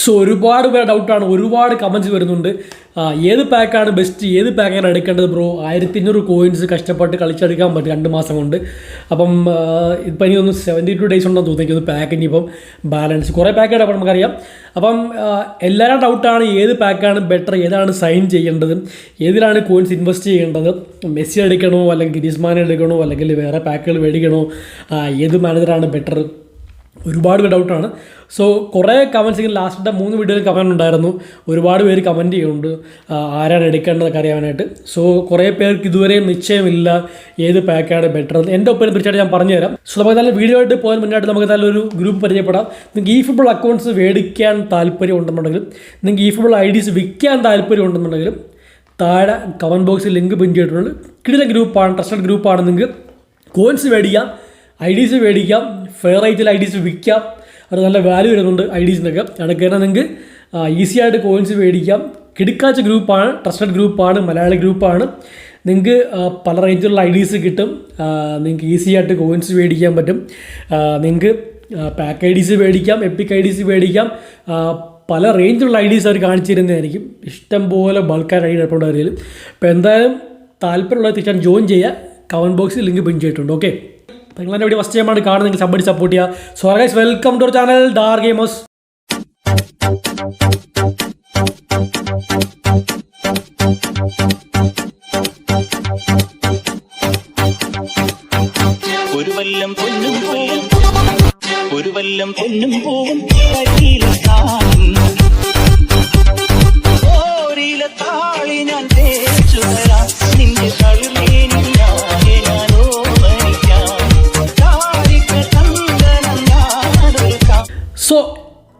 So ഒരുപാട് പേര് ഡൗട്ടാണ് ഒരുപാട് കമൻസ് വരുന്നുണ്ട്. ഏത് പാക്കാണ് ബെസ്റ്റ് ഏത് പാക്കാണ് എടുക്കേണ്ടത് ബ്രോ ആയിരത്തി അഞ്ഞൂറ് കോയിൻസ് കഷ്ടപ്പെട്ട് കളിച്ചെടുക്കാൻ പറ്റും രണ്ട് മാസം കൊണ്ട്. അപ്പം ഇപ്പം എനിക്ക് ഒന്ന് സെവന്റി ടു ഡേയ്സ് ഉണ്ടെന്ന് തോന്നിക്കുന്നു പാക്ക് ഇനിയിപ്പം ബാലൻസ് കുറേ പാക്ക് അപ്പം നമുക്കറിയാം. അപ്പം എല്ലാവരും ഡൗട്ടാണ് ഏത് പാക്കാണ് ബെറ്റർ ഏതാണ് സൈൻ ചെയ്യേണ്ടത്? ഏതിലാണ് കോയിൻസ് ഇൻവെസ്റ്റ് ചെയ്യേണ്ടത്? മെസ്സി എടുക്കണോ? അല്ലെങ്കിൽ ഗിരീസ്മാൻ എടുക്കണോ? അല്ലെങ്കിൽ വേറെ പാക്കുകൾ മേടിക്കണോ? ഏത് മാനേജറാണ് ബെറ്റർ ഒരുപാട് ഡൗട്ടാണ് സോ കുറേ കമൻസ് ഇങ്ങനെ ലാസ്റ്റത്തെ മൂന്ന് വീഡിയോയിൽ കമന്റ് ഉണ്ടായിരുന്നു. ഒരുപാട് പേര് കമന്റ് ചെയ്യുന്നുണ്ട്. ആരാണ് എടുക്കേണ്ടതൊക്കെ അറിയാനായിട്ട്. സോ കുറേ പേർക്ക് ഇതുവരെയും നിശ്ചയമില്ല ഏത് പാക്കാണ് ബെറ്റർ എന്ന്. എന്റെ ഒപ്പം തീർച്ചയായിട്ടും ഞാൻ പറഞ്ഞുതരാം. സോ നമുക്ക് നല്ല വീഡിയോ ആയിട്ട് പോയാൽ മുന്നായിട്ട് നമുക്ക് നല്ലൊരു ഗ്രൂപ്പ് പരിചയപ്പെടാം. നിങ്ങൾക്ക് ഈ ഫുട്ബോൾ അക്കൗണ്ട്സ് മേടിക്കാൻ താല്പര്യം ഉണ്ടെന്നുണ്ടെങ്കിലും നിങ്ങൾക്ക് ഈ ഫുട്ബോൾ ഐ ഡീസ് വിൽക്കാൻ താല്പര്യം ഉണ്ടെന്നുണ്ടെങ്കിലും താഴെ കമന്റ് ബോക്സിൽ ലിങ്ക് പിൻ ചെയ്തിട്ടുണ്ട്. കിടില ഗ്രൂപ്പാണ് ട്രസ്റ്റഡ് ഗ്രൂപ്പാണ് നിങ്ങൾക്ക് കോയിൻസ് മേടിക്കാം ഐ ഡീസ് മേടിക്കാം ഫെയർ റേറ്റിൽ ഐ ഡീസ് വിൽക്കാം. അത് നല്ല വാല്യൂ വരുന്നുണ്ട് ഐ ഡീസിനൊക്കെ തന്നെ നിങ്ങൾക്ക്. ഈസി ആയിട്ട് കോയിൻസ് മേടിക്കാം. കിടുക്കാച്ച ഗ്രൂപ്പാണ് ട്രസ്റ്റഡ് ഗ്രൂപ്പാണ് മലയാളി ഗ്രൂപ്പാണ് നിങ്ങൾക്ക് പല റേഞ്ചിലുള്ള ഐ ഡീസ് കിട്ടും. നിങ്ങൾക്ക് ഈസി ആയിട്ട് കോയിൻസ് മേടിക്കാൻ പറ്റും. നിങ്ങൾക്ക് പാക്ക് ഐ ഡീസ് മേടിക്കാം എപ്പിക് ഐ ഡീസ് മേടിക്കാം. പല റേഞ്ചിലുള്ള ഐ ഡീസ് അവർ കാണിച്ചു തരുന്നതായിരിക്കും. ഇഷ്ടം പോലെ ബൾക്കാർ ഐ ഡി എടുപ്പുണ്ട് അവരിൽ. അപ്പോൾ എന്തായാലും താല്പര്യമുള്ള തീർച്ചയായും ജോയിൻ ചെയ്യുക. കമന്റ് ബോക്സിൽ ലിങ്ക് പിൻ ചെയ്തിട്ടുണ്ട്. ഓക്കെ എന്റെ വീഡിയോ ഫസ്റ്റ് ടൈമാണ് കാണുന്നത്. സബ്ബടി സപ്പോർട്ട് ചെയ്യുക. So guys welcome to our channel Dar gamers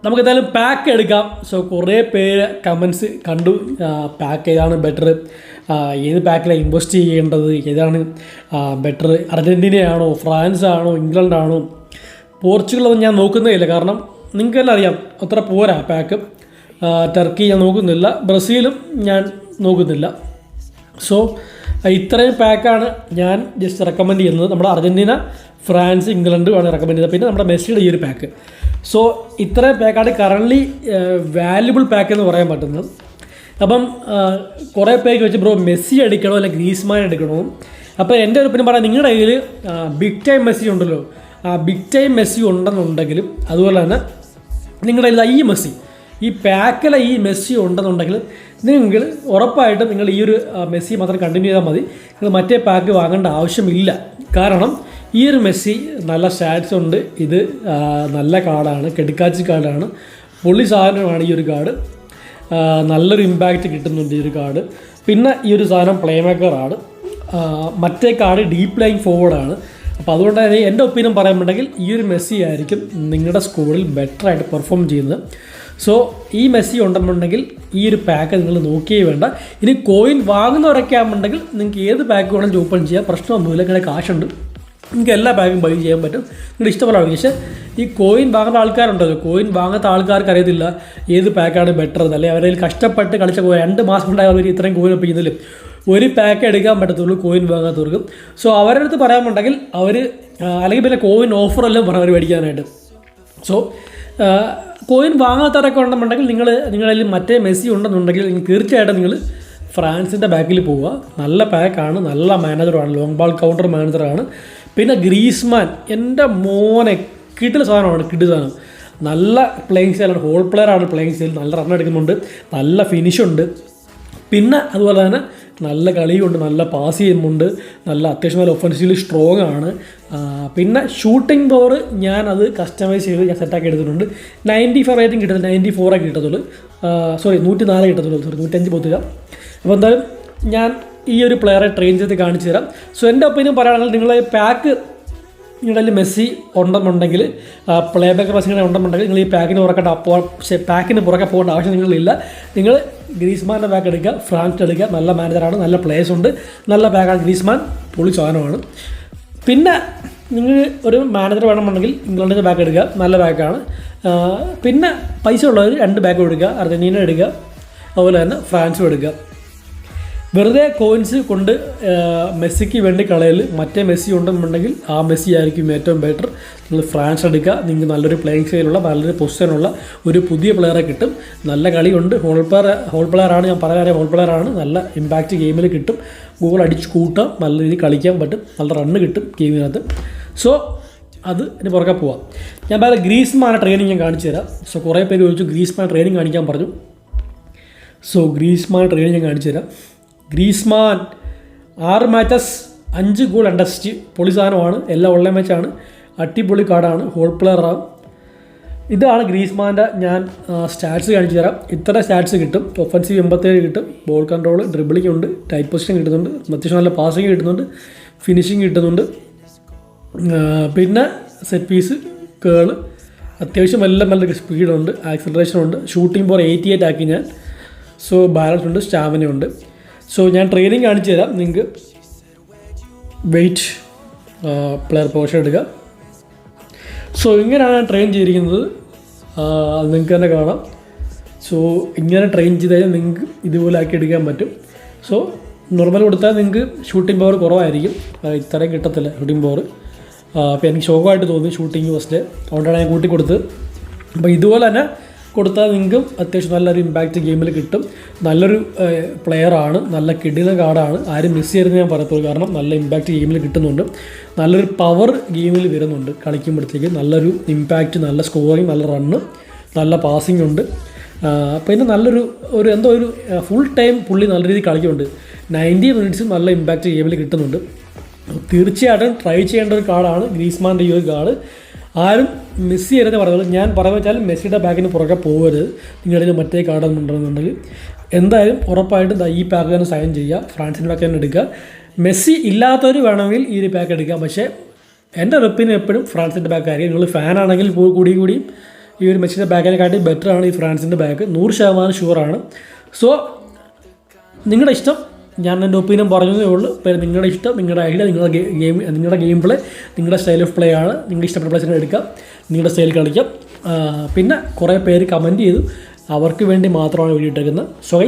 നമുക്ക് എന്തായാലും പാക്ക് എടുക്കാം. സോ കുറേ പേര് കമൻസ് കണ്ടു. പാക്ക് ഏതാണ് ബെറ്റർ ഏത് പാക്കിലാണ് ഇൻവെസ്റ്റ് ചെയ്യേണ്ടത്? ഏതാണ് ബെറ്റർ അർജന്റീനയാണോ ഫ്രാൻസ് ആണോ ഇംഗ്ലണ്ട് ആണോ പോർച്ചുഗലൊന്നും ഞാൻ നോക്കുന്നേയില്ല. കാരണം നിങ്ങൾക്ക് തന്നെ അറിയാം അത്ര പോരാ പാക്ക് ടർക്കി ഞാൻ നോക്കുന്നില്ല. ബ്രസീലും ഞാൻ നോക്കുന്നില്ല. സോ ഇത്രയും പാക്കാണ് ഞാൻ ജസ്റ്റ് റെക്കമെൻഡ് ചെയ്യുന്നത്. നമ്മുടെ അർജന്റീന ഫ്രാൻസ് ഇംഗ്ലണ്ട് ആണ് റെക്കമെൻഡ് ചെയ്തത് പിന്നെ നമ്മുടെ മെസ്സിയുടെ ഈ ഒരു പാക്ക് സോ ഇത്രയും പാക്കാണ് കറണ്ട്ലി വാല്യുബിൾ പാക്ക് എന്ന് പറയാൻ പറ്റുന്നത്. അപ്പം കുറേ പേര് വെച്ച് ബ്രോ മെസ്സി അടിക്കണോ അല്ലെങ്കിൽ ഗ്രീസ്മാൻ എടുക്കണോ അപ്പോൾ എന്റെ ഒരു പിന്നെ പറയാം നിങ്ങളുടെ കയ്യിൽ ബിഗ് ടൈം മെസ്സി ഉണ്ടല്ലോ. ആ ബിഗ് ടൈം മെസ്സി ഉണ്ടെന്നുണ്ടെങ്കിലും അതുപോലെ തന്നെ നിങ്ങളുടെ കയ്യിൽ ഈ മെസ്സി ഈ പാക്കിലെ ഈ മെസ്സി ഉണ്ടെന്നുണ്ടെങ്കിൽ നിങ്ങൾ ഉറപ്പായിട്ടും നിങ്ങൾ ഈ ഒരു മെസ്സി മാത്രം കണ്ടിന്യൂ ചെയ്താൽ മതി. നിങ്ങൾ മറ്റേ പാക്ക് വാങ്ങേണ്ട ആവശ്യമില്ല. കാരണം ഈ ഒരു മെസ്സി നല്ല സ്റ്റാറ്റ്സ് ഉണ്ട്. ഇത് നല്ല കാർഡാണ്. കെടുക്കാച്ചി കാർഡാണ്. പൊള്ളി സാധനമാണ് ഈ ഒരു കാർഡ്. നല്ലൊരു ഇമ്പാക്റ്റ് കിട്ടുന്നുണ്ട് ഈ ഒരു കാർഡ്. പിന്നെ ഈ ഒരു സാധനം പ്ലേ മേക്കറാണ് മറ്റേ കാർഡ് ഡീപ് ലൈൻ ഫോർവേഡാണ് അപ്പോൾ അതുകൊണ്ട് തന്നെ എന്റെ ഒപ്പീനിയൻ പറയാൻ ഈ ഒരു മെസ്സി ആയിരിക്കും നിങ്ങളുടെ സ്കൂളിൽ ബെറ്ററായിട്ട് പെർഫോം ചെയ്യുന്നത്. സോ ഈ മെസ്സി ഉണ്ടെന്നുണ്ടെങ്കിൽ ഈ ഒരു പാക്ക് നിങ്ങൾ നോക്കിയേ വേണ്ട. ഇനി കോയിൻ വാങ്ങുന്നവരൊക്കെ ആകുന്നുണ്ടെങ്കിൽ നിങ്ങൾക്ക് ഏത് പാക്ക് വേണമെങ്കിലും ഓപ്പൺ ചെയ്യാം. പ്രശ്നമൊന്നുമില്ല നിങ്ങളുടെ കാശുണ്ട് നിങ്ങൾക്ക് എല്ലാ ബാഗും ബൈ ചെയ്യാൻ പറ്റും. നിങ്ങളുടെ ഇഷ്ടമുള്ള പക്ഷേ ഈ കോയിൻ വാങ്ങുന്ന ആൾക്കാരുണ്ടല്ലോ. കോയിൻ വാങ്ങാത്ത ആൾക്കാർക്ക് അറിയത്തില്ല ഏത് പാക്കാണ് ബെറ്റർ എന്ന്. അല്ലെങ്കിൽ അവരിൽ കഷ്ടപ്പെട്ട് കളിച്ച കോയിൻ രണ്ട് മാസം ഉണ്ടായ അവർ ഇത്രയും കോയിൻ ഒപ്പിക്കുന്നില്ല ഒരു പാക്ക് എടുക്കാൻ പറ്റത്തുള്ളൂ കോയിൻ വാങ്ങാത്തവർക്കും. സോ അവരുടെ അടുത്ത് പറയാമെന്നുണ്ടെങ്കിൽ അവർ അല്ലെങ്കിൽ പിന്നെ കോയിൻ ഓഫറെല്ലാം പറഞ്ഞവർ മേടിക്കാനായിട്ട്. സോ കോയിൻ വാങ്ങാത്തവരൊക്കെ ഉണ്ടെന്നുണ്ടെങ്കിൽ നിങ്ങൾ നിങ്ങളിൽ മറ്റേ മെസ്സി ഉണ്ടെന്നുണ്ടെങ്കിൽ നിങ്ങൾ തീർച്ചയായിട്ടും നിങ്ങൾ ഫ്രാൻസിന്റെ ബാക്കിൽ പോവുക. നല്ല പാക്കാണ് നല്ല മാനേജറാണ് ലോങ് ബാൾ കൗണ്ടർ മാനേജറാണ് പിന്നെ ഗ്രീസ്മാൻ എന്റെ മോനെ കിട്ടിയ സാധനമാണ് കിട്ടിയ സാധനം. നല്ല പ്ലേയിങ് സ്റ്റൈലാണ് ഹോൾ പ്ലെയറാണ് പ്ലേയിങ് സ്റ്റൈൽ നല്ല റൺ എടുക്കുന്നുണ്ട് നല്ല ഫിനിഷുണ്ട് പിന്നെ അതുപോലെ തന്നെ നല്ല കളിയുണ്ട് നല്ല പാസ് ചെയ്യുന്നുണ്ട് നല്ല അത്യാവശ്യം നല്ല ഒഫൻസീവ്ലി സ്ട്രോങ് ആണ്. പിന്നെ ഷൂട്ടിംഗ് പവർ ഞാൻ അത് കസ്റ്റമൈസ് ചെയ്ത് ഞാൻ സെറ്റാക്കി എടുത്തിട്ടുണ്ട്. നയന്റി ഫൈവ് ആയിട്ടും കിട്ടുന്നത് നയന്റി ഫോറേ കിട്ടത്തുള്ളൂ. സോറി നൂറ്റി നാല് കിട്ടത്തുള്ളൂ സോറി നൂറ്റഞ്ച് പോത്തില്ല അപ്പോൾ എന്തായാലും ഞാൻ ഈ ഒരു പ്ലെയറെ ട്രെയിൻ ചെയ്ത് കാണിച്ചു തരാം. സോ എന്റെ ഒപ്പീനിയൻ പറയുകയാണെങ്കിൽ നിങ്ങൾ പാക്ക് നിങ്ങളിൽ മെസ്സി ഉണ്ടെന്നുണ്ടെങ്കിൽ പ്ലേ ബാക്ക് മെസ്സിങ്ങനെ ഉണ്ടെന്നുണ്ടെങ്കിൽ നിങ്ങൾ ഈ പാക്കിന് പുറക്കേണ്ട അപ്പോൾ പാക്കിന് പുറകെ പോകേണ്ട ആവശ്യം നിങ്ങളില്ല. നിങ്ങൾ ഗ്രീസ്മാന്റെ ബാക്ക് എടുക്കുക ഫ്രാൻസ് എടുക്കുക. നല്ല മാനേജറാണ് നല്ല പ്ലേയേഴ്സ് ഉണ്ട്. നല്ല ബാക്കാണ് ഗ്രീസ്മാൻ. പൊളി സാധനമാണ് പിന്നെ നിങ്ങൾ ഒരു മാനേജർ വേണമെന്നുണ്ടെങ്കിൽ ഇംഗ്ലണ്ടിന്റെ ബാക്ക് എടുക്കുക. നല്ല ബാക്കാണ് പിന്നെ പൈസ ഉള്ളവർ രണ്ട് ബാക്ക് എടുക്കുക അർജന്റീന എടുക്കുക. അതുപോലെ തന്നെ ഫ്രാൻസും എടുക്കുക. വെറുതെ കോയിൻസ് കൊണ്ട് മെസ്സിക്ക് വേണ്ടി കളയൽ മറ്റേ മെസ്സി ഉണ്ടെന്നുണ്ടെങ്കിൽ ആ മെസ്സി ആയിരിക്കും ഏറ്റവും ബെറ്റർ നിങ്ങൾ ഫ്രാൻസ് എടുക്കുക നിങ്ങൾക്ക് നല്ലൊരു പ്ലേയിങ് സ്റ്റൈലുള്ള നല്ലൊരു പൊസിഷനുള്ള ഒരു പുതിയ പ്ലെയറെ കിട്ടും. നല്ല കളിയുണ്ട്. ഹോൾ പ്ലെയർ ഹോൾ പ്ലെയറാണ് ഞാൻ പറയാൻ ഹോൾ പ്ലെയറാണ് നല്ല ഇമ്പാക്റ്റ് ഗെയിമിൽ കിട്ടും. ഗോൾ അടിച്ച് കൂട്ടാം. നല്ല രീതിയിൽ കളിക്കാൻ പറ്റും. നല്ല റണ്ണ് കിട്ടും ഗെയിമിനകത്ത് സോ അത് ഇനി പുറകെ പോവാം. ഞാൻ പറയാം ഗ്രീസ്മാൻ ട്രെയിനിങ് ഞാൻ കാണിച്ചു തരാം. സോ കുറേ പേര് ചോദിച്ചു ഗ്രീസ്മാൻ ട്രെയിനിങ് കാണിക്കാൻ പറഞ്ഞു? സോ ഗ്രീസ്മാൻ ട്രെയിനിങ് ഞാൻ കാണിച്ചു തരാം. ഗ്രീസ്മാൻ ആറ് മാച്ചസ് അഞ്ച് ഗോൾ അണ്ടസ്റ്റ് പൊളി സാധനമാണ്. എല്ലാം ഉള്ള മാച്ചാണ് അടിപൊളി കാർഡാണ് ഹോൾ പ്ലെയറാണ് ഇതാണ് ഗ്രീസ്മാന്റെ ഞാൻ സ്റ്റാറ്റ്സ് കാണിച്ചു തരാം. ഇത്ര സ്റ്റാറ്റ്സ് കിട്ടും. ഒഫൻസീവ് എൺപത്തേഴ് കിട്ടും. ബോൾ കൺട്രോൾ ഡ്രിബിളിംഗ് ഉണ്ട്. ടൈപ്പ് പൊസിഷൻ കിട്ടുന്നുണ്ട്. അത്യാവശ്യം നല്ല പാസിങ് കിട്ടുന്നുണ്ട്. ഫിനിഷിങ് കിട്ടുന്നുണ്ട്. പിന്നെ സെറ്റ് പീസ് കേൾ അത്യാവശ്യം എല്ലാം നല്ല സ്പീഡുണ്ട് ആക്സലറേഷൻ ഉണ്ട്. ഷൂട്ടിംഗ് പോർ എയ്റ്റി എയ്റ്റ് ആക്കി ഞാൻ. സോ ബാലൻസ് ഉണ്ട്. സ്റ്റാമിന ഉണ്ട്. സോ ഞാൻ ട്രെയിനിങ് കാണിച്ചു തരാം. നിങ്ങൾക്ക് വെയിറ്റ് പ്ലെയർ പോഷൻ എടുക്കുക സോ ഇങ്ങനെയാണ് ഞാൻ ട്രെയിൻ ചെയ്തിരിക്കുന്നത്. അത് നിങ്ങൾക്ക് തന്നെ കാണാം. സോ ഇങ്ങനെ ട്രെയിൻ ചെയ്ത് കഴിഞ്ഞാൽ നിങ്ങൾക്ക് ഇതുപോലെ ആക്കി എടുക്കാൻ പറ്റും. സോ നോർമൽ കൊടുത്താൽ നിങ്ങൾക്ക് ഷൂട്ടിംഗ് പവർ കുറവായിരിക്കും. ഇത്രയും കിട്ടത്തില്ല ഷൂട്ടിംഗ് പവർ അപ്പോൾ എനിക്ക് ഷോക്കായിട്ട് തോന്നി ഷൂട്ടിംഗ് ഫസ്റ്റ് അതുകൊണ്ടാണ് ഞാൻ കൂട്ടി കൊടുത്തത് അപ്പോൾ ഇതുപോലെ തന്നെ കൊടുത്താൽ നിങ്ങൾക്കും അത്യാവശ്യം നല്ലൊരു ഇമ്പാക്റ്റ് ഗെയിമിൽ കിട്ടും. നല്ലൊരു പ്ലെയറാണ് നല്ല കിടില കാർഡാണ്. ആരും മിസ് ചെയ്യരുതെന്ന് ഞാൻ പറയത്തുള്ളൂ. കാരണം നല്ല ഇമ്പാക്റ്റ് ഗെയിമിൽ കിട്ടുന്നുണ്ട്. നല്ലൊരു പവർ ഗെയിമിൽ വരുന്നുണ്ട് കളിക്കുമ്പോഴത്തേക്ക്. നല്ലൊരു ഇമ്പാക്റ്റ് നല്ല സ്കോറിങ് നല്ല റണ്ണ് നല്ല പാസിംഗ് ഉണ്ട്. പിന്നെ നല്ലൊരു ഒരു എന്തോ ഒരു ഫുൾ ടൈം പുള്ളി നല്ല രീതിയിൽ കളിക്കുന്നുണ്ട്. നയന്റി മിനിറ്റ്സ് നല്ല ഇമ്പാക്റ്റ് ഗെയിമിൽ കിട്ടുന്നുണ്ട്. തീർച്ചയായിട്ടും ട്രൈ ചെയ്യേണ്ട ഒരു കാർഡാണ്. ഗ്രീസ്മാന്റെ ഈ ഒരു കാർഡ്. ആരും മെസ്സി ചെയ്യരുത് പറഞ്ഞത് ഞാൻ പറയുന്നത് വെച്ചാൽ മെസ്സിയുടെ ബാഗിന് പുറകെ പോകരുത് നിങ്ങളതിന് മറ്റേ കാർഡ് എന്തായാലും ഉറപ്പായിട്ടും ഈ പാക്ക് തന്നെ സൈൻ ചെയ്യുക. ഫ്രാൻസിന്റെ പാക്ക് തന്നെ എടുക്കുക. മെസ്സി ഇല്ലാത്തവർ വേണമെങ്കിൽ ഈ ഒരു പാക്ക് എടുക്കാം. പക്ഷേ എന്റെ റെപ്പിന് എപ്പോഴും ഫ്രാൻസിന്റെ ബാക്ക് ആയിരിക്കും. നിങ്ങൾ ഫാനാണെങ്കിൽ കൂടി കൂടി ഈ ഒരു മെസ്സിന്റെ ബാക്കിനെക്കാട്ടി ബെറ്റർ ആണ് ഈ ഫ്രാൻസിന്റെ ബാക്ക് നൂറ് ശതമാനം ഷുവറാണ് സോ നിങ്ങളുടെ ഇഷ്ടം ഞാൻ എന്റെ ഒപ്പീനിയൻ പറഞ്ഞതേ ഉള്ളൂ. പിന്നെ നിങ്ങളുടെ ഇഷ്ടം നിങ്ങളുടെ ഐഡിയ നിങ്ങളുടെ ഗെയിം നിങ്ങളുടെ ഗെയിം പ്ലേ നിങ്ങളുടെ സ്റ്റൈൽ ഓഫ് പ്ലേ ആണ്. നിങ്ങൾ ഇഷ്ടപ്പെട്ട പ്ലേസിനെ എടുക്കാം. നിങ്ങളുടെ സ്റ്റൈൽ കളിക്കാം. പിന്നെ കുറേ പേര് കമന്റ് ചെയ്തു. അവർക്ക് വേണ്ടി മാത്രമാണ് വീഡിയോ ഇട്ടേക്കുന്നത്. So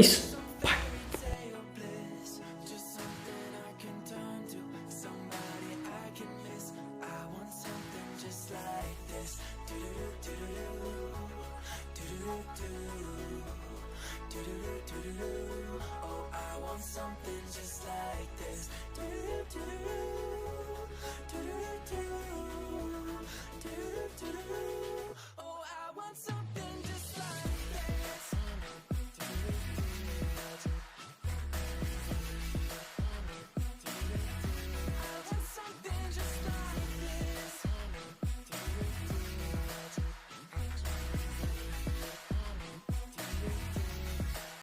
something just like this. Do, do, do.